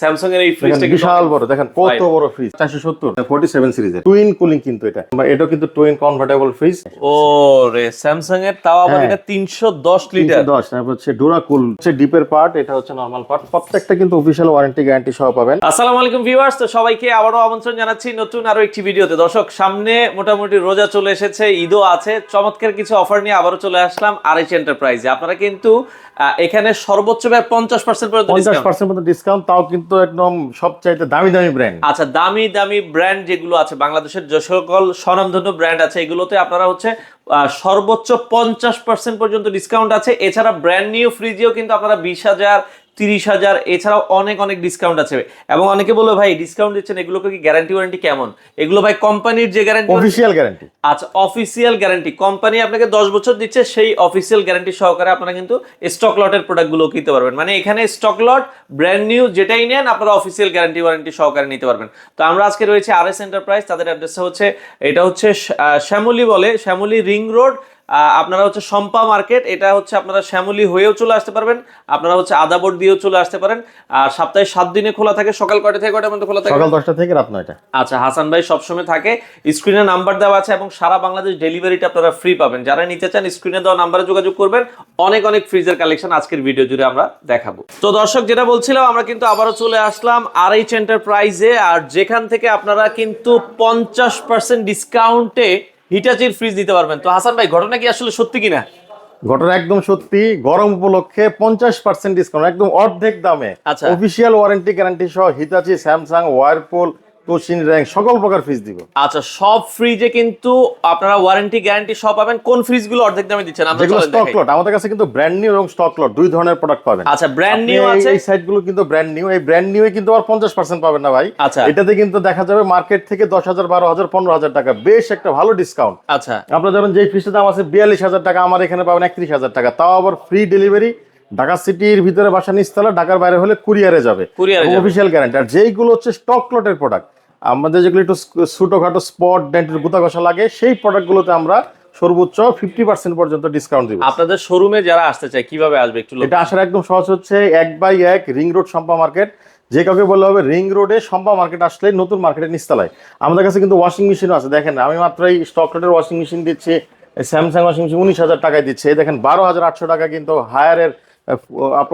Samsung এর এই ফ্রিজটা বিশাল বড় দেখেন কত বড় ফ্রিজ চারশো সত্তর। ফোর্টি সেভেন সিরিজের টুইন কুলিং কিন্তু এটা। বা এটাও কিন্তু টুইন কনভার্টেবল ফ্রিজ ও রে স্যামসাং এর তাও আবার হ্যাঁ। এটা 310 লিটার দশ তারপর হচ্ছে ডোরাকুল হচ্ছে ডিপের পার্ট এটা হচ্ছে নর্মাল পার্ট প্রত্যেকটা কিন্তু অফিসিয়াল ওয়ারেন্টি গ্যারান্টি সহ পাবেন। আসসালামু আলাইকুম ভিউয়ার্স তো সবাইকে আবারও আমন্ত্রণ জানাচ্ছি নতুন আরও একটি ভিডিওতে। দর্শক সামনে মোটামুটি রোজা চলে এসেছে ঈদও আছে। চমৎকার কিছু অফার নিয়ে আবারও চলে আসলাম আরএইচ এন্টারপ্রাইজে আপনারা কিন্তু এখানে সর্বোচ্চ ব্যয় পঞ্চাশ পার্সেন্ট পর্যন্ত পঞ্চাশ পার্সেন্ট পর্যন্ত ডিসকাউন্ট তাও কিন্তু একদম সবচাইতে দামি দামি ব্র্যান্ড আচ্ছা দামি দামি ব্র্যান্ড যেগুলো আছে বাংলাদেশের যে সকল স্বনামধন্য ব্র্যান্ড আছে এগুলোতে আপনারা হচ্ছে আহ, সর্বোচ্চ পঞ্চাশ পার্সেন্ট পর্যন্ত ডিসকাউন্ট আছে। এছাড়া ব্র্যান্ড নিউ ফ্রিজেও কিন্তু আপনারা বিশ হাজার তিরিশ হাজার এছাড়াও অনেক অনেক ডিসকাউন্ট আছে এবং অনেকে বলল ভাই ডিসকাউন্ট দিচ্ছেন এগুলোকে কি গ্যারান্টি ওয়ারেন্টি কেমন? এগুলো ভাই কোম্পানির যে গ্যারান্টি অফিসিয়াল গ্যারান্টি আচ্ছা অফিসিয়াল গ্যারান্টি কোম্পানি আপনাকে দশ বছর দিচ্ছে সেই অফিসিয়াল গ্যারান্টি সহকারে আপনারা কিন্তু স্টক লটের প্রোডাক্টগুলো কিনতে পারবেন। মানে এখানে স্টক লট ব্র্যান্ড নিউ যেটাই নেন আপনারা অফিসিয়াল গ্যারান্টি ওয়ারেন্টি সহকারে নিতে পারবেন। তো আমরা আজকে রয়েছে আর এস এন্টারপ্রাইজ তাদের অ্যাড্রেসটা হচ্ছে এটা হচ্ছে শ্যামলী বলে শ্যামলী রিং রোড আপনারা হচ্ছে সম্পা মার্কেট এটা হচ্ছে আপনারা শ্যামলী হয়েও চলে আসতে পারবেন আপনারা হচ্ছে আদাবোর্ড দিয়েও চলে আসতে পারেন আর সপ্তাহে সাত দিনে খোলা থাকে সকাল কয়টা থেকে কয়টা পর্যন্ত খোলা থাকে? সকাল দশটা থেকে রাত নয়টা। আচ্ছা হাসান ভাই সবসময় থাকে স্ক্রিনে নাম্বার দেওয়া আছে এবং সারা বাংলাদেশ ডেলিভারিটা আপনারা ফ্রি পাবেন। যারা নিতে চান স্ক্রিনে দেওয়া নাম্বারে যোগাযোগ করবেন অনেক অনেক ফ্রিজের কালেকশন আজকের ভিডিও জুড়ে আমরা দেখাবো। তো দর্শক যেটা বলছিলাম আমরা কিন্তু আবারও চলে আসলাম আর এইচ এন্টারপ্রাইজে আর যেখান থেকে আপনারা কিন্তু পঞ্চাশ পার্সেন্ট ডিসকাউন্টে হিটাচির ফ্রিজ দিতে পারবেন। তো হাসান ভাই ঘটনা কি আসলে সত্যি কিনা? ঘটনা একদম সত্যি গরম উপলক্ষে পঞ্চাশ পার্সেন্ট ডিসকাউন্ট একদম অর্ধেক দামে। আচ্ছা। অফিসিয়াল ওয়ারেন্টি গ্যারান্টি সহ হিতাচি স্যামসাং ওয়ারপুল তোশিন র্যাঙ্ক সকল প্রকার ফ্রিজ দিব। আচ্ছা সব ফ্রিজে কিন্তু আপনারা ওয়ারেন্টি গ্যারান্টি সব পাবেন। কোন ফ্রিজগুলো অর্ধেক দামে দিচ্ছেন? আমরা যেগুলো স্টক। লট আমাদের কাছে কিন্তু ব্র্যান্ড নিউ এবং স্টক লট দুই ধরনের প্রোডাক্ট পাবেন। আচ্ছা ব্র্যান্ড নিউ আছে? এই সাইটগুলো কিন্তু ব্র্যান্ড নিউ এই ব্র্যান্ড নিউ কিন্তু আর পঞ্চাশ পার্সেন্ট পাবেন না ভাই। আচ্ছা। এটাতে কিন্তু দেখা যাবে মার্কেট থেকে দশ হাজার বারো হাজার পনেরো হাজার টাকা। বেশ একটা ভালো ডিসকাউন্ট আচ্ছা। আপনার ধরেন যেই ফ্রিজের দাম আছে বিয়াল্লিশ হাজার টাকা আমার এখানে পাবেন একত্রিশ হাজার টাকা। তাও আবার ফ্রি ডেলিভারি ঢাকা সিটির ভিতরে বাসা নিচতলা ঢাকার বাইরে হলে কুরিয়ারে যাবে। অফিসিয়াল গ্যারান্টি আর যেইগুলো হচ্ছে স্টক লটের প্রোডাক্ট আমাদের যেগুলো একটু ছোটখাটো স্পট ডেন্টের গুতা ঘষা লাগে সেই প্রোডাক্টগুলোতে আমরা সর্বোচ্চ ফিফটি পার্সেন্ট পর্যন্ত ডিসকাউন্ট দিব। আপনাদের শোরুমে যারা আসতে চায় কীভাবে আসবে একটু এটা আসার একদম সহজ হচ্ছে এক বাই এক রিং রোড সম্পা মার্কেট যে কাউকে বললে হবে রিং রোডে সম্পা মার্কেট আসলে নতুন মার্কেটের নিস্তালায় আমাদের কাছে কিন্তু ওয়াশিং মেশিনও আছে দেখেন আমি মাত্র এই স্টক রোডের ওয়াশিং মেশিন দিচ্ছি স্যামসাং ওয়াশিং মেশিন উনিশ হাজার টাকায় দিচ্ছে। এই দেখেন বারো হাজার আটশো টাকা কিন্তু হায়ারের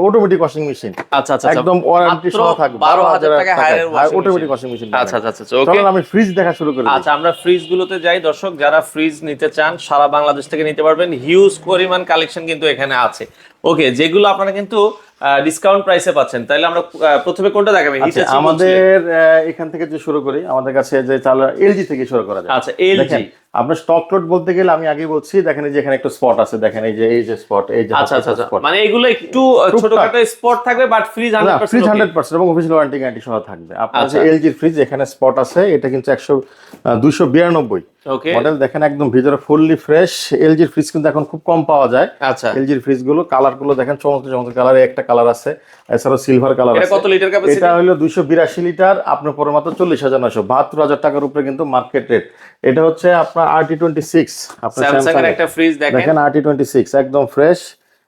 অটোমেটিক ওয়াশিং মেশিন আচ্ছা আচ্ছা একদম ওয়ারেন্টি সহ থাকবে। 12,000 টাকা higher-এর অটোমেটিক ওয়াশিং মেশিন আচ্ছা আচ্ছা আচ্ছা ওকে আমি ফ্রিজ দেখা শুরু করি আচ্ছা আমরা ফ্রিজ গুলোতে যাই। দর্শক যারা ফ্রিজ নিতে চান সারা বাংলাদেশ থেকে নিতে পারবেন। হিউজ পরিমাণ কালেকশন কিন্তু এখানে আছে। ওকে যেগুলো আপনারা কিন্তু ডিসকাউন্ট প্রাইসে পাচ্ছেন। তাহলে আমরা প্রথমে কোনটা দেখাবেন আচ্ছা, আমাদের এখান থেকে যে শুরু করি আমাদের কাছে যে চাল এলজি থেকে শুরু করা যায়। আচ্ছা এলজি আপনার স্টক লোড বলতে গেলে আমি আগেই বলছি দেখেন এই যে এখানে একটা স্পট আছে দেখেন এই যে এই যে স্পট এই যে আচ্ছা আচ্ছা আচ্ছা। মানে এগুলো একটু। ছোটখাটো স্পট থাকবে বাট ফ্রিজ না ফ্রিজ 100% হান্ড্রেড পার্সেন্ট এবং অফিসিয়াল ওয়ারেন্টি গ্যারান্টি সহ থাকবে। আপনার যে আচ্ছা। এলজির ফ্রিজ এখানে স্পট আছে এটা কিন্তু একশো দুইশো বিরানব্বই। ওকে মডেল দেখেন একদম ভিতরে ফুললি ফ্রেশ এলজির ফ্রিজ কিন্তু এখন খুব কম পাওয়া যায়। আচ্ছা। এলজির ফ্রিজগুলো কালারগুলো দেখেন চমৎকার চমৎকার। কালারে একটা কালার আছে এছাড়াও সিলভার কালার এটা আছে। কত লিটার ক্যাপাসিটি এটা হলো দুইশো বিরাশি লিটার আপনার পরে মাত্র চল্লিশ হাজার নয়শো। বাহাত্তর হাজার টাকার উপরে কিন্তু মার্কেট রেট এটা হচ্ছে আপনার আর টি টোয়েন্টি সিক্স আপনার স্যামসাং এর একটা ফ্রিজ দেখেন। দেখেন আর টি টোয়েন্টি সিক্স একদম fresh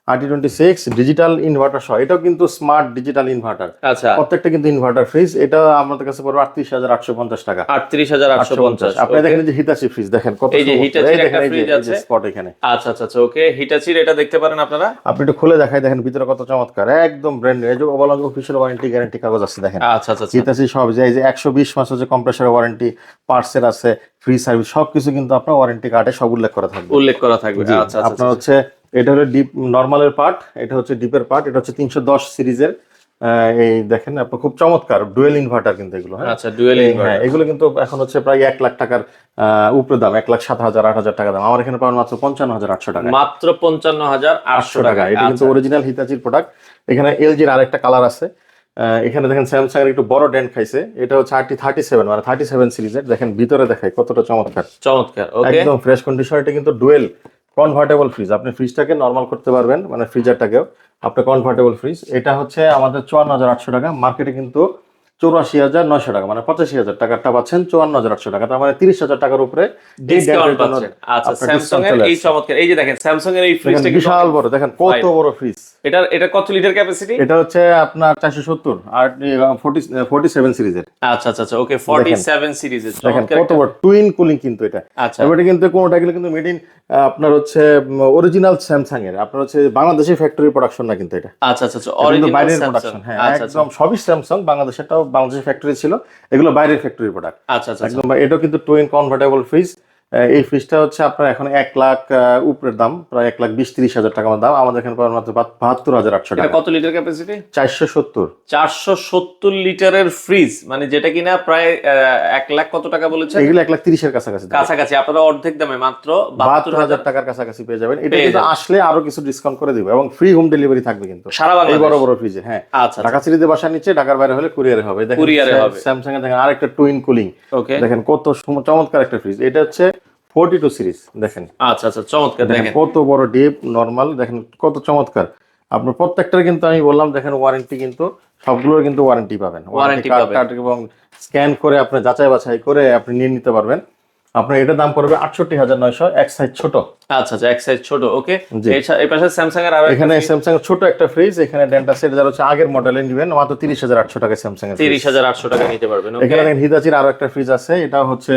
R T twenty six digital inverter সহ এটাও কিন্তু স্মার্ট ডিজিটাল ইনভার্টার আচ্ছা। প্রত্যেকটা কিন্তু ইনভার্টার ফ্রিজ এটা আমাদের কাছে পড়বে আটত্রিশ হাজার আটশো পঞ্চাশ টাকা। আটত্রিশ হাজার আটশো পঞ্চাশ আপনি দেখেন যে হিতাচি ফ্রিজ দেখেন কত এই যে চমৎকার। Hitachi এই র একটা যে আছে। স্পট এখানে। আচ্ছা আচ্ছা আচ্ছা ওকে। হিটাচির এটা দেখতে পারেন আপনারা? আপনি একটু খুলে দেখাই দেখেন ভিতরে কত চমৎকার। একদম ব্র্যান্ড এই যে অবলম্ব অফিসিয়াল ওয়ারেন্টি গ্যারান্টি কাগজ আছে দেখেন। আচ্ছা আচ্ছা আচ্ছা। হিতাচি সব যে এই যে একশো বিশ মাস হচ্ছে কম্প্রেসার ওয়ারেন্টি পার্সেল আছে ফ্রি সার্ভিস সবকিছু কিন্তু আপনার ওয়ারেন্টি কার্ডে সব উল্লেখ করা থাকবে। উল্লেখ করা থাকবে। আচ্ছা আচ্ছা আপনার হচ্ছে এটা হলো ডিপ নর্মালের পার্ট এটা হচ্ছে ডিপের পার্ট এটা হচ্ছে তিনশো দশ সিরিজের এই দেখেন আপনার খুব চমৎকার ডুয়েল ইনভার্টার কিন্তু এগুলো হ্যাঁ? আচ্ছা ডুয়েল হ্যাঁ এগুলো কিন্তু এখন হচ্ছে প্রায় এক লাখ টাকার উপরে দাম এক লাখ সাত হাজার আট হাজার টাকা দাম। আমার এখানে পাবেন মাত্র পঞ্চান্ন হাজার আটশো টাকা। মাত্র পঞ্চান্ন হাজার আটশো টাকা। এটা কিন্তু অরিজিনাল হিতাচির প্রোডাক্ট এখানে এলজির আরেকটা কালার আছে। এখানে দেখেন স্যামসাং এর একটু বড় ডেন্ট খাইছে। এটা হচ্ছে আরটি থার্টি সেভেন মানে থার্টি সেভেন সিরিজের। দেখেন ভিতরে দেখায় কতটা চমৎকার। চমৎকার একদম ফ্রেশ কন্ডিশন এটা কিন্তু ডুয়েল কনভার্টেবল ফ্রিজ আপনি ফ্রিজটাকে নর্মাল করতে পারবেন মানে ফ্রিজারটাকেও আপনার কনভার্টেবল ফ্রিজ এটা হচ্ছে আমাদের চুয়ান্ন হাজার আটশো টাকা। মার্কেটে কিন্তু চৌরাশি হাজার নয়শো টাকা মানে পঁচাশি হাজার টাকাটা পাচ্ছেন চুয়ান্ন হাজার আটশো টাকা তার মানে তিরিশ হাজার টাকার উপরে এই আচ্ছা। চমৎকার এই যে দেখেন স্যামসাং এর এই ফ্রিজটা বিশাল বড় দেখেন কত বড় ফ্রিজ এটা এটা কত লিটার ক্যাপাসিটি এটা হচ্ছে আপনার চারশো সত্তর আর ফোর্টি ফোর্টি সেভেন সিরিজের। আচ্ছা আচ্ছা আচ্ছা ওকে 47 সিরিজের দেখেন কত বড় টুইন কুলিং কিন্তু এটা। আচ্ছা। এবারে কিন্তু কোনোটা গেলে কিন্তু মেড ইন আপনার হচ্ছে অরিজিনাল স্যামসাং এর। আপনার হচ্ছে বাংলাদেশের ফ্যাক্টরি প্রোডাকশন না কিন্তু এটা। আচ্ছা আচ্ছা আচ্ছা অরিজিনাল বাইরের প্রোডাকশন হ্যাঁ আচ্ছা আচ্ছা। একদম সবই স্যামসাং বাংলাদেশেরটাও বাংলাদেশের ফ্যাক্টরি ছিল এগুলো বাইরের ফ্যাক্টরি প্রোডাক্ট আচ্ছা আচ্ছা একদম এটাও কিন্তু টুইন কনভার্টেবল ফ্রিজ এই ফ্রিজটা হচ্ছে আপনার এখন এক লাখ উপরের দাম প্রায় এক লাখ বিশ তিরিশ হাজার টাকা দাম। আমাদের এখানে মাত্র বাহাত্তর হাজার আটশো টাকা। কত লিটার ক্যাপাসিটি চারশো সত্তর। চারশো সত্তর লিটারের ফ্রিজ মানে যেটা কিনা প্রায় এক লাখ কত টাকা বলেছে এগুলো এক লাখ তিরিশের কাছাকাছি কাছাকাছি আপনারা অর্ধেক দামে মাত্র বাহাত্তর হাজার টাকার কাছাকাছি পেয়ে যাবেন। এটা কিন্তু আসলে আরও কিছু ডিসকাউন্ট করে দিব এবং ফ্রি হোম ডেলিভারি থাকবে কিন্তু। সারা বাংলাদেশ। বড় বড় ফ্রিজে হ্যাঁ। আচ্ছা ঢাকা সিটিতে বাসা নিচ্ছে ঢাকার বাইরে হলে কুরিয়ারে হবে। দেখেন কুরিয়ারে হবে। স্যামসাং এ দেখেন আরেকটা টুইন কুলিং ওকে দেখেন কত চমৎকার একটা ফ্রিজ এটা হচ্ছে ফোর্টি টু সিরিজ দেখেন। আচ্ছা আচ্ছা চমৎকার দেখেন কত বড় ডিপ নর্মাল দেখেন কত চমৎকার। আপনার প্রত্যেকটার কিন্তু আমি বললাম দেখেন ওয়ারেন্টি কিন্তু সবগুলোর কিন্তু ওয়ারেন্টি পাবেন। ওয়ারেন্টি কার্ড এবং স্ক্যান করে আপনি যাচাই বাছাই করে আপনি নিয়ে নিতে পারবেন। আপনার এটার দাম পড়বে আটষট্টি হাজার নয়শো এক সাইজ ছোট। আচ্ছা আচ্ছা এক সাইজ ছোট ওকে। এই পাশে স্যামসাং এর আরও এখানে স্যামসাং এর ছোট একটা ফ্রিজ এখানে ডেন্টা সেট যারা হচ্ছে আগের মডেলে নেবেন মাত্র তিরিশ হাজার আটশো টাকা স্যামসাং এর তিরিশ হাজার আটশো টাকা নিতে পারবেন ওকে। এখানে দেখেন হিদাচির আরও একটা ফ্রিজ আছে এটা হচ্ছে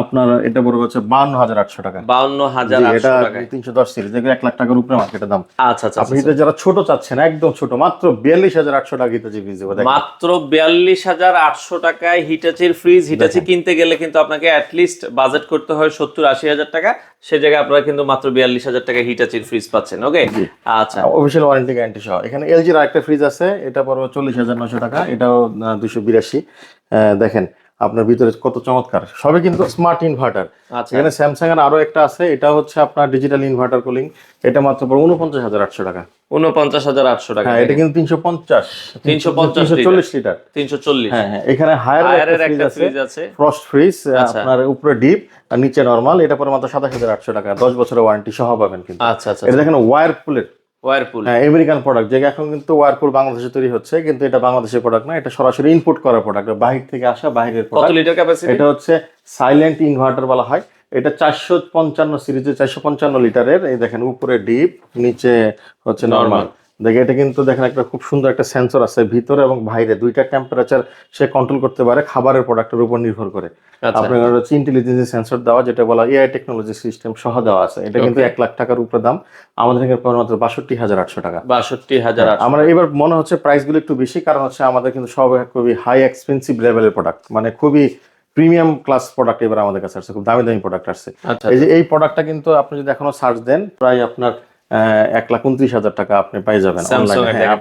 আপনার এটা পড়বে হচ্ছে বান্ন হাজার আটশো টাকা বাউন্ন হাজার এটা তিনশো দশ সিরিজ এগুলো এক লাখ টাকার উপরে মার্কেটের দাম। আচ্ছা আচ্ছা আপনি হিতে যারা ছোট চাচ্ছেন একদম ছোট মাত্র বিয়াল্লিশ হাজার আটশো টাকা হিতাচি ফ্রিজ দেবো মাত্র বিয়াল্লিশ হাজার আটশো টাকায় হিটাচির ফ্রিজ হিটাচি কিনতে গেলে কিন্তু আপনাকে অ্যাটলিস্ট বাজেট করতে হয় সত্তর আশি হাজার টাকা সে জায়গায় আপনারা কিন্তু মাত্র বিয়াল্লিশ হাজার টাকা হিটাচির ফ্রিজ পাচ্ছেন ওকে আচ্ছা। অফিসিয়াল ওয়ারেন্টি গ্যারান্টি সহ। এখানে এলজির আরেকটা ফ্রিজ আছে এটা পড়বে চল্লিশ হাজার নশো টাকা এটাও দুশো বিরাশি। দেখেন আপনার ভিতরে কত চমৎকার। সবই কিন্তু স্মার্ট ইনভার্টার আচ্ছা। এখানে স্যামসাং এর আরও একটা আছে এটা হচ্ছে আপনার ডিজিটাল ইনভার্টার কুলিং এটা মাত্র পড়বে উনপঞ্চাশ হাজার আটশো টাকা। উনপঞ্চাশ হাজার আটশো টাকা হ্যাঁ এটা কিন্তু তিনশো পঞ্চাশ। 350 চল্লিশ লিটার। তিনশো চল্লিশ। হ্যাঁ হ্যাঁ এখানে হায়ার একটা ফ্রিজ আছে। ফ্রস্ট ফ্রিজ আচ্ছা। আপনার উপরে ডিপ আর নিচে নরমাল এটা পরে মাত্র সাতাশ হাজার আটশো টাকা। দশ বছরের ওয়ারেন্টি সহ পাবেন কিন্তু। আচ্ছা আচ্ছা এটা দেখেন ওয়ারপুলের ওয়ারপুল হ্যাঁ আমেরিকান প্রোডাক্ট যেটা এখন কিন্তু ওয়ারপুল বাংলাদেশে তৈরি হচ্ছে কিন্তু এটা বাংলাদেশের প্রোডাক্ট না এটা সরাসরি ইনপুট করা প্রোডাক্ট বাহির থেকে আসা বাহিরের কত প্রোডাক্ট লিটার ক্যাপাসিটি এটা হচ্ছে সাইলেন্ট ইনভার্টার বলা হয়। এটা চারশো পঞ্চান্ন সিরিজে চারশো পঞ্চান্ন লিটারের এই দেখেন উপরে ডিপ নিচে হচ্ছে নর্মাল দেখে এটা কিন্তু দেখেন একটা খুব সুন্দর একটা সেন্সর আছে ভিতরে এবং বাইরে। দুইটা টেম্পারেচার সে কন্ট্রোল করতে পারে খাবারের প্রোডাক্টের উপর নির্ভর করে। আচ্ছা। আপনার হচ্ছে ইন্টেলিজেন্স সেন্সর দেওয়া যেটা বলা এআই টেকনোলজি সিস্টেম সহ দেওয়া আছে। এটা কিন্তু এক লাখ টাকার উপরে দাম। আমাদের এখানে পাবেন মাত্র বাষট্টি হাজার আটশো টাকা। বাষট্টি হাজার আমরা এবার মনে হচ্ছে প্রাইসগুলো একটু বেশি কারণ হচ্ছে আমাদের কিন্তু সব খুবই হাই এক্সপেন্সিভ লেভেলের প্রোডাক্ট মানে খুবই প্রিমিয়াম ক্লাস প্রোডাক্ট এবার আমাদের কাছে আসছে খুব দামি দামি প্রোডাক্ট আসছে। আচ্ছা এই যে এই প্রোডাক্টটা কিন্তু আপনি যদি এখনও সার্চ দেন প্রায় আপনার এক লাখ উনত্রিশ হাজার টাকা আপনি পাই যাবেন হ্যাঁ।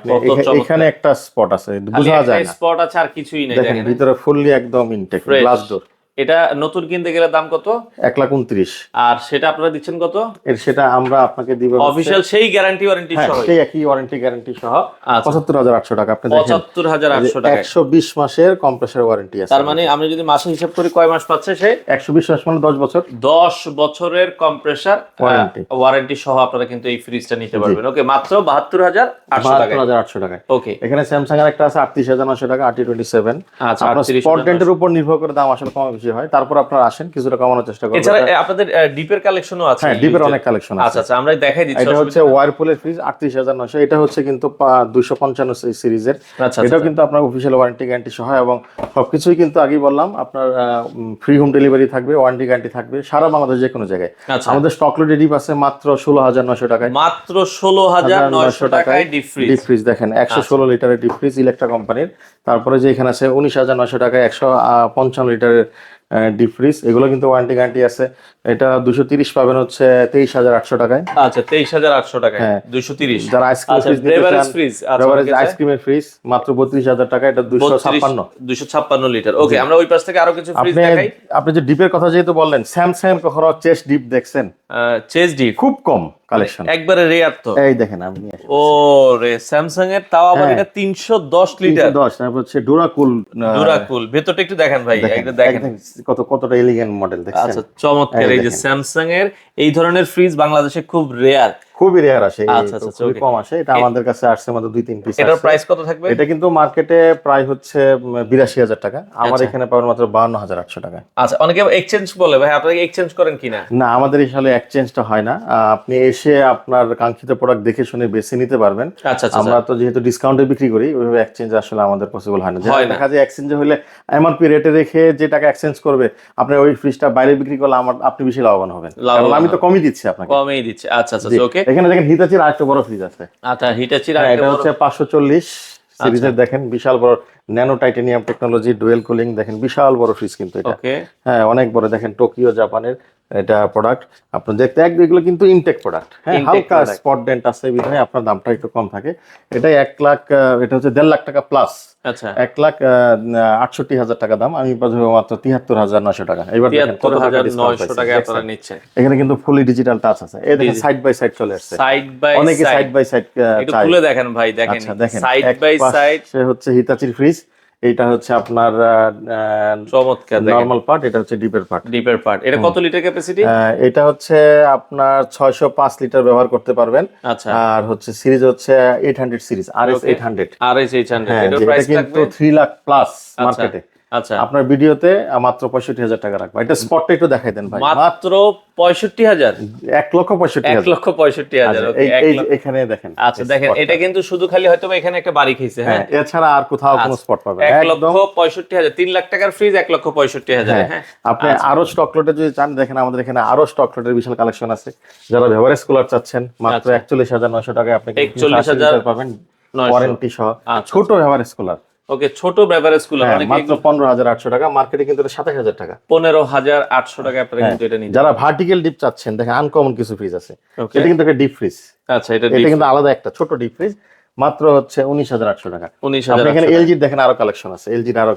এখানে একটা স্পট আছে বোঝা যায় স্পট আছে আর কিছুই নেই দেখেন ভিতরে ফুললি একদম ইনটেক গ্লাস ডোর এটা নতুন কিনতে গেলে দাম কত? এক লাখ উনত্রিশ। আর সেটা আপনারা দিচ্ছেন কত? এর সেটা আমরা আপনাকে দিব অফিসিয়াল সেই গ্যারান্টি ওয়ারেন্টি সহ সেই একই ওয়ারেন্টি গ্যারান্টি সহ। আচ্ছা। পঁচাত্তর হাজার আটশো টাকা আপনি পঁচাত্তর হাজার আটশো টাকা একশো বিশ মাসের কম্প্রেসার ওয়ারেন্টি আছে। তার মানে আমি যদি মাসে হিসাব করি কয় মাস পাচ্ছে সে? একশো বিশ মাস মানে দশ বছর। দশ বছরের কম্প্রেসার Warranty। ওয়ারেন্টি সহ আপনারা কিন্তু এই ফ্রিজটা নিতে পারবেন। ওকে মাত্র বাহাত্তর হাজার আটশো টাকা হাজার আটশো টাকা ওকে এখানে স্যামসাং এর একটা আছে আটত্রিশ হাজার নশো টাকা আটি টোয়েন্টি সেভেন আচ্ছা আপনার 38 স্পট ডেন্টের উপর নির্ভর করে দাম আসলে কম বেশি হয় তারপর আপনারা আসেন কিছুটা কমানোর চেষ্টা করবেন। এছাড়া আপনাদের ডিপের কালেকশনও আছে হ্যাঁ ডিপের অনেক কালেকশন আচ্ছা আছে। আচ্ছা আচ্ছা আমরা দেখাই দিচ্ছি এটা হচ্ছে ওয়ারপুলের ফ্রিজ আটত্রিশ হাজার নশো এটা হচ্ছে কিন্তু দুশো পঞ্চান্ন সিরিজের। আচ্ছা এটাও কিন্তু আপনার অফিসিয়াল ওয়ারেন্টি গ্যারান্টি সহ এবং সবকিছুই কিন্তু আগেই বললাম আপনার ফ্রি হোম ডেলিভারি থাকবে ওয়ারেন্টি গ্যারান্টি থাকবে সারা বাংলাদেশ যে কোনো জায়গায়। আচ্ছা। আমাদের স্টক লোডে ডিপ আছে মাত্র ষোলো হাজার নশো টাকায়। মাত্র ষোলো হাজার নয়শো টাকায় ডিপ ফ্রিজ ডিপ ফ্রিজ দেখেন একশো ষোলো লিটারের ডিপ ফ্রিজ ইলেকট্রা কোম্পানির তারপরে যে এখানে আছে উনিশ হাজার নশো টাকায় একশো পঞ্চান্ন লিটারের ডিপ ফ্রিজ এগুলো কিন্তু ওয়ারেন্টি গ্যারান্টি আছে। এটা দুশো তিরিশ পাবেন হচ্ছে তেইশ হাজার আটশো টাকায়। আচ্ছা তেইশ হাজার আটশো টাকায়। হ্যাঁ। দুইশো তিরিশ। যারা আইসক্রিম ফ্রিজ ফ্রিজ আইসক্রিমের ফ্রিজ মাত্র বত্রিশ হাজার টাকা এটা দুশো ছাপ্পান্ন। দুশো ছাপ্পান্ন লিটার ওকে আমরা ওই পাশ থেকে আরও কিছু ফ্রিজ আপনি দেখাই। আপনি যে ডিপের কথা যেহেতু বললেন স্যামসাং কখনো চেস্ট ডিপ দেখছেন? চেস ডিপ খুব কম। কালেকশন একবারে রেয়ার তো। এই দেখেন আমি ও রে স্যামসাং এর তাও আবার হ্যাঁ। এটা তিনশো দশ লিটার 310 তারপর হচ্ছে ডুরাকুল ডুরাকুল ভেতরটা একটু দেখেন ভাই একটা দেখেন। কত কতটা এলিগেন্ট মডেল দেখছেন? আচ্ছা চমৎকার এই যে। স্যামসাং এর এই ধরনের ফ্রিজ বাংলাদেশে খুব রেয়ার খুবই রেয়ার আসে এই আচ্ছা, আচ্ছা, খুবই কম আসে। এটা আমাদের কাছে আসছে মাত্র দুই তিন পিস এটার প্রাইস কত থাকবে? এটা কিন্তু মার্কেটে প্রায় হচ্ছে বিরাশি হাজার টাকা। আমার আচ্ছা। এখানে পাবেন মাত্র বাউন্ন হাজার আটশো টাকা। আচ্ছা অনেকে এক্সচেঞ্জ বলে ভাই আপনারা এক্সচেঞ্জ করেন কিনা? না আমাদের এখানে এক্সচেঞ্জটা হয় না। আপনি এসে আপনার কাঙ্ক্ষিত প্রোডাক্ট দেখে শুনে বেছে নিতে পারবেন। আচ্ছা আচ্ছা আমরা তো যেহেতু ডিসকাউন্টে বিক্রি করি ওইভাবে এক্সচেঞ্জ আসলে আমাদের পসিবল হয় না। দেখা যায় এক্সচেঞ্জ হলে এমআরপি রেটে রেখে যে টাকা এক্সচেঞ্জ করবে আপনি ওই ফ্রিজটা বাইরে বিক্রি করলে আমার আপনি বেশি লাভবান হবেন। আমি তো কমই দিচ্ছি আপনাকে। কমই দিচ্ছি। আচ্ছা আচ্ছা ওকে এখানে দেখেন হিটাচির আরেকটা বড় ফ্রিজ আছে। আচ্ছা হিটাচির হ্যাঁ, এটা হচ্ছে পাঁচশো চল্লিশ সিরিজের দেখেন বিশাল বড় nano titanium technology dual cooling দেখেন বিশাল বড় ফ্রিজ কিন্তু এটা। হ্যাঁ অনেক বড় দেখেন টোকিও জাপানের এটা প্রোডাক্ট আপনার দেখতে এক এগুলো কিন্তু ইনটেক প্রোডাক্ট হ্যাঁ হালকা স্পট ডেন্ট আছে বিধায় আপনার দামটা একটু কম থাকে। এটা এক লাখ এটা হচ্ছে দেড় লাখ টাকা প্লাস আচ্ছা। এক লাখ আটষট্টি হাজার টাকা দাম। আমি মাত্র তিয়াত্তর হাজার টাকা। এবার নয়শো টাকা নিচ্ছেন এখানে কিন্তু ফুলি ডিজিটাল টাচ আছে। এই দেখেন। সাইড বাই সাইড চলে আসছে। সাইড বাই অনেকে সাইড বাই সাইড খুলে দেখেন ভাই দেখেন। সাইড বাই সাইড পাশে হচ্ছে হিতাচির ফ্রিজ এইটা হচ্ছে আপনার চমৎকার নরমাল পার্ট এটা হচ্ছে ডিপের পার্ট ডিপের পার্ট এটা কত লিটার ক্যাপাসিটি এটা হচ্ছে আপনার ছয়শো পাঁচ লিটার ব্যবহার করতে পারবেন। আচ্ছা। আর হচ্ছে সিরিজ হচ্ছে eight hundred series R S Okay. Eight hundred R S eight hundred হ্যাঁ এটার প্রাইস থাকবে থ্রি লাখ প্লাস মার্কেটে আচ্ছা। আপনার ভিডিওতে মাত্র পঁয়ষট্টি হাজার টাকা রাখব। এটা স্পটটা একটু দেখাই দেন ভাই। মাত্র পঁয়ষট্টি হাজার? এক লক্ষ পঁয়ষট্টি এক লক্ষ পঁয়ষট্টি হাজার আচ্ছা, এখানে দেখেন আচ্ছা দেখেন এটা কিন্তু শুধু খালি হয়তো এখানে একটা বাড়ি খেয়েছে হ্যাঁ? হ্যাঁ এছাড়া আর কোথাও কোনো স্পট পাবেন এক লক্ষ পঁয়ষট্টি হাজার তিন লাখ টাকার ফ্রিজ এক লক্ষ পঁয়ষট্টি হাজার হ্যাঁ। হ্যাঁ? আপনি আরও স্টক লটে যদি চান দেখেন আমাদের এখানে আরও স্টক লটের বিশাল কালেকশন আছে। যারা ব্যবহারেজ কুলার চাচ্ছেন মাত্র আচ্ছা। একচল্লিশ হাজার নয়শো টাকায় আপনি 41,000 পাবেন। নয়শো। ওয়ারেন্টি সহ। আচ্ছা। ছোট ব্যবহারেজ কুলার ওকে ছোট বেভারেজগুলো মানে মাত্র পনেরো হাজার আটশো টাকা মার্কেটে কিন্তু এটা সাতাশ হাজার টাকা। পনেরো হাজার আটশো টাকা আপনারা হ্যাঁ। কিন্তু এটা নিন যারা ভার্টিক্যাল ডিপ চাচ্ছেন দেখেন আনকমন কিছু ফ্রিজ আছে। এটা কিন্তু একটা ডিপ ফ্রিজ আচ্ছা এটা এটা কিন্তু আলাদা একটা ছোট ডিপ ফ্রিজ মাত্র হচ্ছে উনিশ হাজার আটশো টাকা। উনিশ হাজার এখানে এলজির দেখেন আরও কালেকশন আছে। এলজির আরও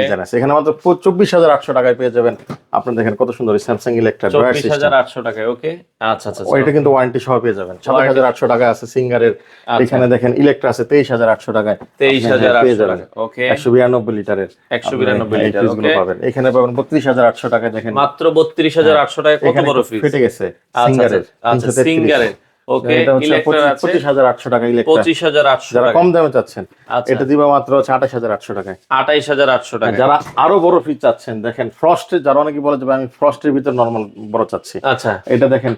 ডিজাইন আছে। এখানে মাত্র চব্বিশ হাজার আটশো টাকায় পেয়ে যাবেন। আপনি দেখেন কত সুন্দর স্যামসাং ইলেকট্রা চব্বিশ হাজার আটশো টাকায় ওকে আচ্ছা আচ্ছা আচ্ছা। ওইটা কিন্তু ওয়ারেন্টি সহ পেয়ে যাবেন। সাতাশ হাজার আটশো টাকা আছে সিঙ্গারের আচ্ছা। এখানে দেখেন ইলেকট্রা আছে তেইশ হাজার আটশো টাকায়। তেইশ হাজার পেয়ে যাবেন ওকে একশো বিরানব্বই লিটারের। একশো বিরানব্বই লিটার ওকে পাবেন। এখানে পাবেন বত্রিশ হাজার আটশো টাকায় দেখেন। মাত্র বত্রিশ হাজার আটশো টাকা কত বড় ফ্রিজ ফেটে গেছে। সিঙ্গারের আচ্ছা সিঙ্গারের ওকে ইলেকট্রা পঁচিশ হাজার আটশো টাকা ইলেকট্রা পঁচিশ হাজার আটশো যারা টাকা কম দামে চাচ্ছেন আচ্ছা। এটা দিবা মাত্র হচ্ছে আঠাশ হাজার আটশো টাকায়। আঠাইশ হাজার আটশো টাকা যারা আরও বড় ফ্রিজ চাচ্ছেন দেখেন ফ্রস্ট যারা অনেকে বলে যে আমি ফ্রস্টের ভিতর নর্মাল বড় চাচ্ছি। আচ্ছা। এটা দেখেন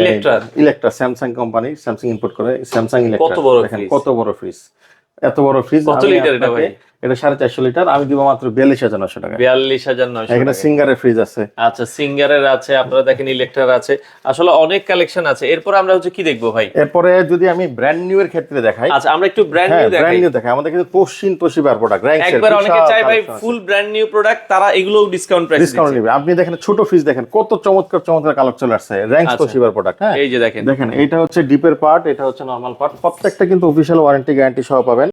Electra? Electra Samsung company Samsung import করে স্যামসাং ইলেকট্রা কত বড় দেখেন কত বড় ফ্রিজ এত বড় ফ্রিজ কত লিটার এটা ভাই? এটা সাড়ে চারশো লিটার আমি দিব মাত্র বিয়াল্লিশ হাজার নশো টাকা বিয়াল্লিশ হাজার নয়শো এখানে সিঙ্গারের ফ্রিজ আছে। আচ্ছা সিঙ্গারের আছে আপনারা দেখেন ইলেকট্রার আছে। আসলে অনেক কালেকশন আছে। এরপর আমরা হচ্ছে কি দেখব ভাই? এরপরে যদি আমি ব্র্যান্ড নিউ এর ক্ষেত্রে দেখাই আচ্ছা আমরা একটু ব্র্যান্ড নিউ দেখাই। ব্র্যান্ড নিউ দেখাই। আমাদের কিন্তু পশ্চিম তোশিবার প্রোডাক্ট র্যাঙ্ক একবার অনেকে চাই ভাই ফুল ব্র্যান্ড নিউ প্রোডাক্ট তারা এগুলোও ডিসকাউন্ট প্রাইস ডিসকাউন্ট নিবে। আপনি দেখেন ছোট ফ্রিজ দেখেন কত চমৎকার চমৎকার কালার চলে আসছে। র্যাঙ্ক আচ্ছা। প্রোডাক্ট হ্যাঁ? এই যে দেখেন। দেখেন এটা হচ্ছে ডিপের পার্ট এটা হচ্ছে নর্মাল পার্ট প্রত্যেকটা কিন্তু অফিসিয়াল ওয়ারেন্টি গ্যারান্টি সহ পাবেন।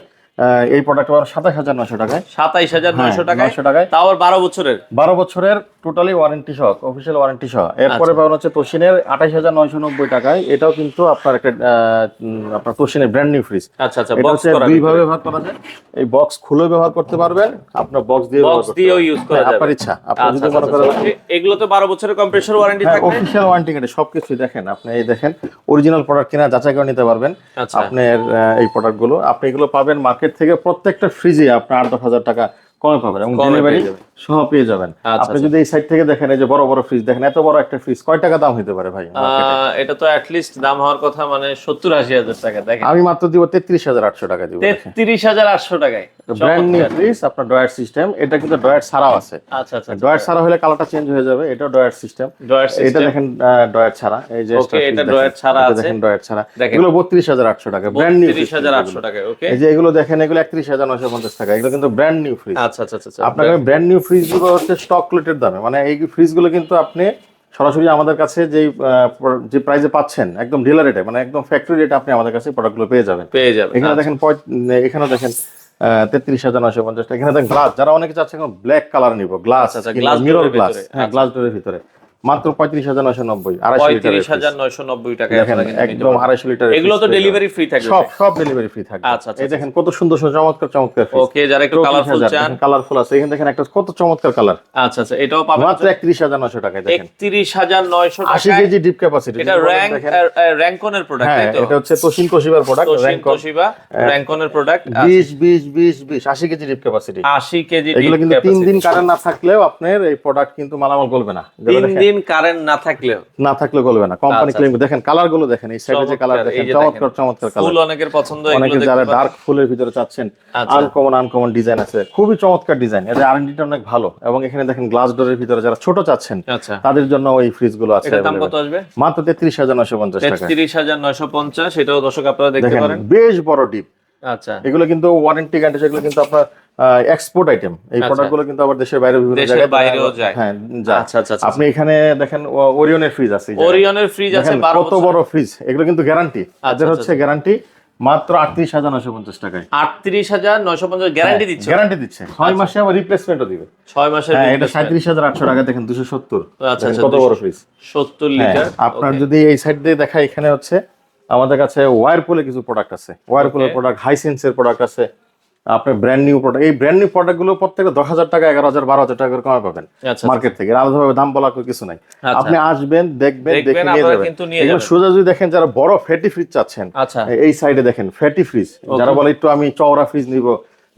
এই প্রোডাক্ট পাবেন সাতাশ হাজার নশো টাকায়। সাতাইশ হাজার নয়শো টাকায়। নশো টাকায়। তাও বারো বছরের। বারো বছরের টোটালি ওয়ারেন্টি সহ অফিসিয়াল ওয়ারেন্টি সহ। এরপরে আচ্ছা। পাবেন হচ্ছে তোশিনের আঠাশ হাজার নয়শো নব্বই টাকায়। এটাও কিন্তু আপনার একটা আপনার তোশিনের ব্র্যান্ড নিউ ফ্রিজ আচ্ছা আচ্ছা এটা হচ্ছে করা দুই ভাবে ব্যবহার করা যায়। এই বক্স খুলে ব্যবহার করতে পারবেন আপনার বক্স দিয়ে বক্স দিয়েও ইউজ করা যাবে আপনার ইচ্ছা আপনি আচ্ছা যদি মনে আচ্ছা, করেন আচ্ছা, এগুলো তো বারো বছরের কম্প্রেসর ওয়ারেন্টি হ্যাঁ থাকবে। অফিসিয়াল ওয়ারেন্টি কার্ডে সবকিছু দেখেন। আপনি এই দেখেন অরিজিনাল প্রোডাক্ট কিনা যাচাই করে নিতে পারবেন। আচ্ছা। আপনার এই প্রোডাক্টগুলো আপনি এগুলো পাবেন মার্কেট থেকে প্রত্যেকটা ফ্রিজে আপনি আট দশ হাজার টাকা কমে পাবেন এবং ডেলিভারি সহ পেয়ে যাবেন। আচ্ছা, আপনি যদি এই সাইড থেকে দেখেন এই যে বড় বড় ফ্রিজ দেখেন এত বড় একটা ফ্রিজ কয় টাকা দাম হতে পারে ভাই আহ, এটা তো অ্যাটলিস্ট দাম হওয়ার কথা মানে সত্তর আশি হাজার টাকা দেখেন। আমি মাত্র দিব তেত্রিশ হাজার আটশো টাকা দিব তেত্রিশ হাজার আটশো টাকায়। ব্র্যান্ড নিউ ফ্রিজ আপনার ডয়ার সিস্টেম এটা কিন্তু ডয়ার ছাড়াও আছে। আচ্ছা আচ্ছা ডয়ার ছাড়া হলে কালারটা চেঞ্জ হয়ে যাবে এটা ডয়ার সিস্টেম এটা দেখেন ডয়ার ছাড়া এই যে extra এটা দেখেন। ছাড়া আছে। দেখেন ডয়ার ছাড়া। এগুলো বত্রিশ হাজার আটশো টাকা ব্র্যান্ড নিউ তিরিশ হাজার আটশো ওকে এই যে এগুলো দেখেন এগুলো একত্রিশ হাজার নশো পঞ্চাশ টাকা এগুলো কিন্তু ব্র্যান্ড নিউ ফ্রিজ আচ্ছা আচ্ছা আচ্ছা আপনাকে ব্র্যান্ড নিউ ফ্রিজগুলো হচ্ছে স্টক প্লেটের দামে। মানে এই ফ্রিজগুলো কিন্তু আপনি সরাসরি আমাদের কাছে আহ, যে প্রাইসে পাচ্ছেন একদম ডিলার রেটে মানে একদম ফ্যাক্টরি রেটে আপনি আমাদের কাছে প্রোডাক্টগুলো পেয়ে যাবেন। পেয়ে যাবে এখানে দেখেন পঁয়- এখানে দেখেন তেত্রিশ হাজার নয়শো পঞ্চাশ টাকা। এখানে দেখেন গ্লাস যারা অনেকে চাচ্ছে এখন ব্ল্যাক কালার নিব গ্লাস আছে আচ্ছা, মিরর গ্লাস। হ্যাঁ গ্লাস ডোরের ভিতরে। মাত্র পঁয়ত্রিশ হাজার নয়শো নব্বই পঁয়ত্রিশ হাজার নয়শো নব্বই নিতে একদম আড়াইশো লিটার এগুলো তো ডেলিভারি ফ্রি থাকবে। সব সব ডেলিভারি ফ্রি থাকবে। আচ্ছা, আচ্ছা, এই দেখেন কত সুন্দর সুন্দর চমৎকার চমৎকার ওকে যারা একটু কালারফুল চান। কালারফুল আছে। এখানে দেখেন একটা কত চমৎকার কালার আচ্ছা আচ্ছা এটাও পাবেন। মাত্র একত্রিশ হাজার নয়শো টাকায় দেখেন। একত্রিশ হাজার নয়শো আশি কেজি ডিপ ক্যাপাসিটি এটা র্যাঙ্ক র্যাঙ্কনের প্রোডাক্ট হ্যাঁ এটা হচ্ছে তোশিন তোশিবার প্রোডাক্ট র্যাঙ্ক তোশিবা র্যাঙ্কনের প্রোডাক্ট বিশ বিশ বিশ বিশ আশি কেজি ডিপ ক্যাপাসিটি আশি কেজি এগুলো কিন্তু তিন দিন কারেন্ট না থাকলেও আপনার এই প্রোডাক্ট কিন্তু মালামাল গলবে না। তিন দেখেন, দিন কারেন্ট না থাকলেও। না থাকলে গলবে না। কোম্পানি আচ্ছা, ক্লেম দেখেন কালারগুলো দেখেন এই সাইডে যে কালার দেখেন চমৎকার চমৎকার কালার ফুল অনেকের পছন্দ অনেকে যারা ডার্ক ফুলের ভিতরে চাচ্ছেন আচ্ছা। আনকমন আনকমন ডিজাইন আছে। খুবই চমৎকার ডিজাইন এদের আরএনডিটা অনেক ভালো। এবং এখানে দেখেন গ্লাস ডোরের ভিতরে যারা ছোট চাচ্ছেন আচ্ছা। তাদের জন্য ওই ফ্রিজগুলো আছে দাম কত আসবে? মাত্র তেত্রিশ হাজার নয়শো পঞ্চাশ টাকা। তেত্রিশ হাজার নয়শো পঞ্চাশ এটাও দর্শক আপনারা দেখতে পারেন। বেশ বড় ডিপ আচ্ছা। এগুলো কিন্তু ওয়ারেন্টি গ্যারান্টি সেগুলো কিন্তু আপনার এক্সপোর্ট আইটেম এই আচ্ছা। প্রোডাক্টগুলো কিন্তু আবার দেশের বাইরে বিভিন্ন জায়গায় বাইরেও যায়। হ্যাঁ আচ্ছা আচ্ছা আচ্ছা। আপনি এখানে দেখেন ওরিয়নের ফ্রিজ আছে ওরিয়নের ফ্রিজ আছে কত বড় ফ্রিজ এগুলো কিন্তু গ্যারান্টি এদের আচ্ছা, হচ্ছে গ্যারান্টি মাত্র আটত্রিশ হাজার নয়শো পঞ্চাশ টাকায়। আটত্রিশ হাজার নয়শো পঞ্চাশ গ্যারান্টি দিচ্ছে। গ্যারান্টি দিচ্ছে। ছয় মাসে আবার রিপ্লেসমেন্টও দিবে। ছয় মাসের হ্যাঁ এটা সাঁত্রিশ হাজার আটশো টাকা দেখেন দুশো সত্তর। আচ্ছা, আচ্ছা, কত বড় ফ্রিজ সত্তর হ্যাঁ, লিটার আপনার যদি এই সাইড দিয়ে দেখা এখানে হচ্ছে আমাদের কাছে ওয়ারপুলের কিছু প্রোডাক্ট আছে। ওয়ারপুলের. প্রোডাক্ট হাইসেন্সের প্রোডাক্ট আছে। আপনার ব্র্যান্ড নিউ প্রোডাক্ট এই ব্র্যান্ড নিউ প্রোডাক্টগুলো প্রত্যেকটা দশ হাজার টাকা এগারো হাজার বারো হাজার টাকা কমে পাবেন আচ্ছা মার্কেট থেকে। আলাদা আলাদাভাবে দাম বলা কিছু নাই। আচ্ছা। আপনি আসবেন দেখবেন দেখবেন, দেখে নিয়ে যাবেন। সোজা যদি দেখেন যারা বড় ফ্যাটি ফ্রিজ চাচ্ছেন আচ্ছা। এই সাইডে দেখেন ফ্যাটি ফ্রিজ যারা বলে একটু আমি চওড়া ফ্রিজ নিব।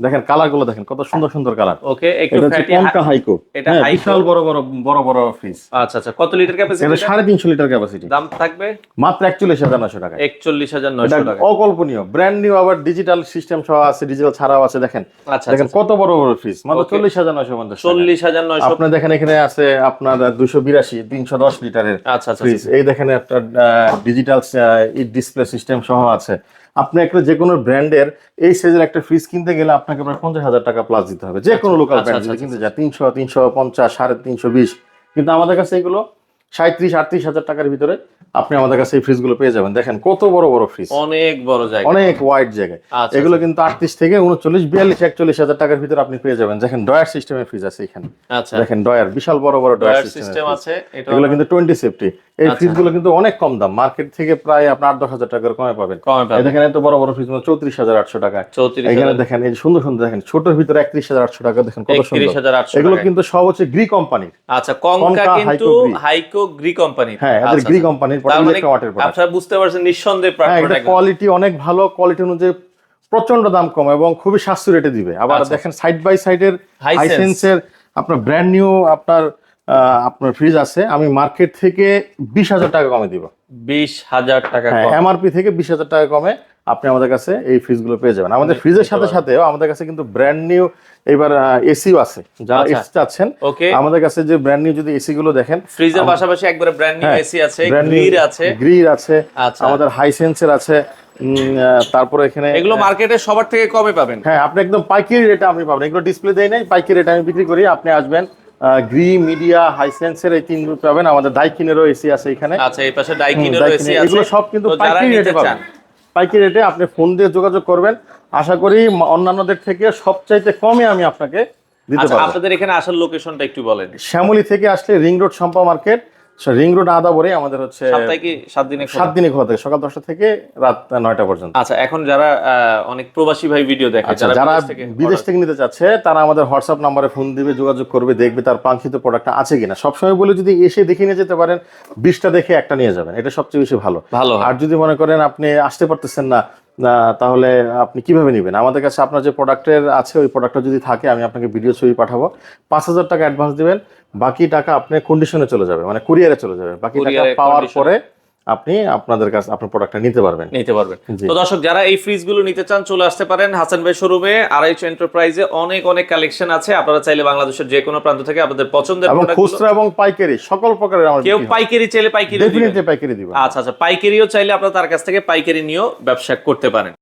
দেখেন কালারগুলো দেখেন কত সুন্দর সুন্দর কালার। ওকে একটু এটা ফ্যাটি কনকা হাইকো। এটা হ্যাঁ। বিশাল বড় বড় বড় বড় ফ্রিজ আচ্ছা আচ্ছা কত লিটার এটা ক্যাপাসিটি সাড়ে তিনশো লিটার ক্যাপাসিটি দাম থাকবে? মাত্র একচল্লিশ হাজার নশো টাকা একচল্লিশ হাজার এটা নয়শো টাকা অকল্পনীয়। ব্র্যান্ড নিউ আবার ডিজিটাল সিস্টেম সহ আছে ডিজিটাল ছাড়াও আছে দেখেন। আচ্ছা দেখেন কত বড় বড় ফ্রিজ মাত্র Okay. চল্লিশ হাজার নশো পঞ্চাশ টাকা। চল্লিশ হাজার নয়শো আপনার দেখেন এখানে আছে আপনার দুশো বিরাশি তিনশো দশ লিটারের আচ্ছা আচ্ছা ফ্রিজ এই দেখেন আপনার ডিজিটাল ডিসপ্লে সিস্টেম সহ আছে। আপনি একটা যে কোনো ব্র্যান্ডের এই সাইজের একটা ফ্রিজ কিনতে গেলে আপনাকে প্রায় পঞ্চাশ হাজার টাকা প্লাস দিতে হবে। যে কোনো লোকাল আচ্ছা, ব্র্যান্ড আচ্ছা, যদি কিনতে যায় তিনশো তিনশো পঞ্চাশ সাড়ে তিনশো বিশ। কিন্তু আমাদের কাছে এগুলো সাঁত্রিশ আটত্রিশ হাজার টাকার ভিতরে আপনি আমাদের কাছে এই ফ্রিজগুলো পেয়ে যাবেন। দেখেন কত বড় বড় ফ্রিজ অনেক বড় জায়গা। অনেক ওয়াইড জায়গায় আচ্ছা, এগুলো কিন্তু আটত্রিশ থেকে উনচল্লিশ বিয়াল্লিশ একচল্লিশ হাজার টাকার ভিতরে আপনি পেয়ে যাবেন। দেখেন ডয়ার সিস্টেমের ফ্রিজ আছে এখানে। আচ্ছা। দেখেন ডয়ার বিশাল বড় বড় ডয়ার সিস্টেম আছে এগুলো কিন্তু টোয়েন্টি সেফটি এই আচ্ছা। ফ্রিজগুলো কিন্তু অনেক কম দাম। মার্কেট থেকে প্রায় আপনার আট দশ হাজার টাকার কমে পাবেন। দেখেন এত বড় বড় ফ্রিজ চৌত্রিশ হাজার আটশো টাকা এখানে দেখেন এই সুন্দর সুন্দর দেখেন ছোটর ভিতরে একত্রিশ হাজার আটশো টাকা দেখেন কত সুন্দর। এগুলো কিন্তু সব হচ্ছে গ্রি কোম্পানির আচ্ছা কঙ্কা কিন্তু হাইকো, গ্রি। কোম্পানি হ্যাঁ এদের গ্রি কোম্পানির তার মানে প্রোডাক্ট আপনারা বুঝতে পারছেন নিঃসন্দেহে হ্যাঁ কোয়ালিটি অনেক ভালো কোয়ালিটি অনুযায়ী প্রচণ্ড দাম কম এবং খুবই সাশ্রয় রেটে দিবে। আবার আচ্ছা। দেখেন সাইড বাই সাইডের Hisense। হাইসেন্সের আপনার ব্র্যান্ড নিউ আপনার আপনার ফ্রিজ আছে আমি মার্কেট থেকে বিশ হাজার টাকা কমে দিব। বিশ হাজার টাকা হ্যাঁ কম। এমআরপি থেকে বিশ হাজার টাকা কমে আপনি আমাদের কাছে এই ফ্রিজগুলো পেয়ে যাবেন। আমাদের ফ্রিজের সাথে। সাথেও আমাদের কাছে কিন্তু ব্র্যান্ড নিউ এবার এসিও আছে। যারা আচ্ছা। এসি চাচ্ছেন আমাদের কাছে যে ব্র্যান্ড নিউ যদি এসি গুলো দেখেন ফ্রিজের পাশাপাশি একবারে ব্র্যান্ড নিউ হ্যাঁ, এসি আছে গ্রির আছে। গ্রির আছে আচ্ছা। আমাদের হাইসেন্সের আছে উম, তারপরে এখানে এগুলো মার্কেটে সবার থেকে কমে পাবেন। হ্যাঁ আপনি একদম পাইকারি রেটে আপনি পাবেন। এগুলো ডিসপ্লে দেয় নাই পাইকারি রেটে আমি বিক্রি করি আপনি আসবেন গ্রি মিডিয়া হাইসেন্সের এই তিন গ্রুপ পাবেন। আমাদের ডাইকিনেরও এসি আছে এখানে। আচ্ছা এই পাশে ডাইকিনেরও এসি আছে এগুলো সব কিন্তু পাইকারি রেটে পাবেন। পাইকারি রেটে আপনি ফোন দিয়ে যোগাযোগ করবেন। আশা করি অন্যান্যদের থেকে সবচাইতে কমে আমি আপনাকে দিতে আচ্ছা পারব। আপনাদের এখানে আসার লোকেশনটা একটু বলেন। শ্যামলী থেকে আসলে রিং রোড সম্পা মার্কেট রিং রোড আদাবরে আমাদের হচ্ছে সাত দিনে খোলা? সাত দিনে খোলা থাকে সকাল দশটা থেকে রাত নয়টা পর্যন্ত। আচ্ছা এখন যারা অনেক প্রবাসী ভাই ভিডিও দেখে আচ্ছা যারা বিদেশ থেকে নিতে চাচ্ছে তারা আমাদের হোয়াটসঅ্যাপ নাম্বারে ফোন দিবে যোগাযোগ করবে দেখবে তার কাঙ্ক্ষিত প্রোডাক্টটা আছে কিনা। সবসময় বলে যদি এসে দেখে নিয়ে যেতে পারেন বিশটা দেখে একটা নিয়ে যাবেন এটা সবচেয়ে বেশি ভালো। ভালো আর যদি মনে করেন আপনি আসতে পারতেছেন না, তাহলে আপনি কীভাবে নেবেন? আমাদের কাছে আপনার যে প্রোডাক্টের আছে ওই প্রোডাক্টটা যদি থাকে আমি আপনাকে ভিডিও ছবি পাঠাবো। পাঁচ হাজার টাকা অ্যাডভান্স দেবেন বাকি টাকা আপনার কন্ডিশনে চলে যাবে মানে কুরিয়ারে চলে যাবে বাকি টাকা পাওয়ার পরে আপনি আপনাদের কাছে আপনার প্রোডাক্টটা নিতে পারবেন। নিতে পারবেন। তো দর্শক যারা এই ফ্রিজগুলো নিতে চান চলে আসতে পারেন হাসান ভাই শোরুমে আড়াইশো এন্টারপ্রাইজে অনেক অনেক কালেকশন আছে। আপনারা চাইলে বাংলাদেশের যে কোনো প্রান্ত থেকে আপনাদের পছন্দের এবং খুচরা এবং পাইকারি সকল প্রকারের আমার কেউ পাইকারি চাইলে পাইকারি। ডেফিনেটলি পাইকারি দিব আচ্ছা আচ্ছা পাইকারিও চাইলে আপনারা তার কাছ থেকে পাইকারি নিয়েও ব্যবসা করতে পারেন।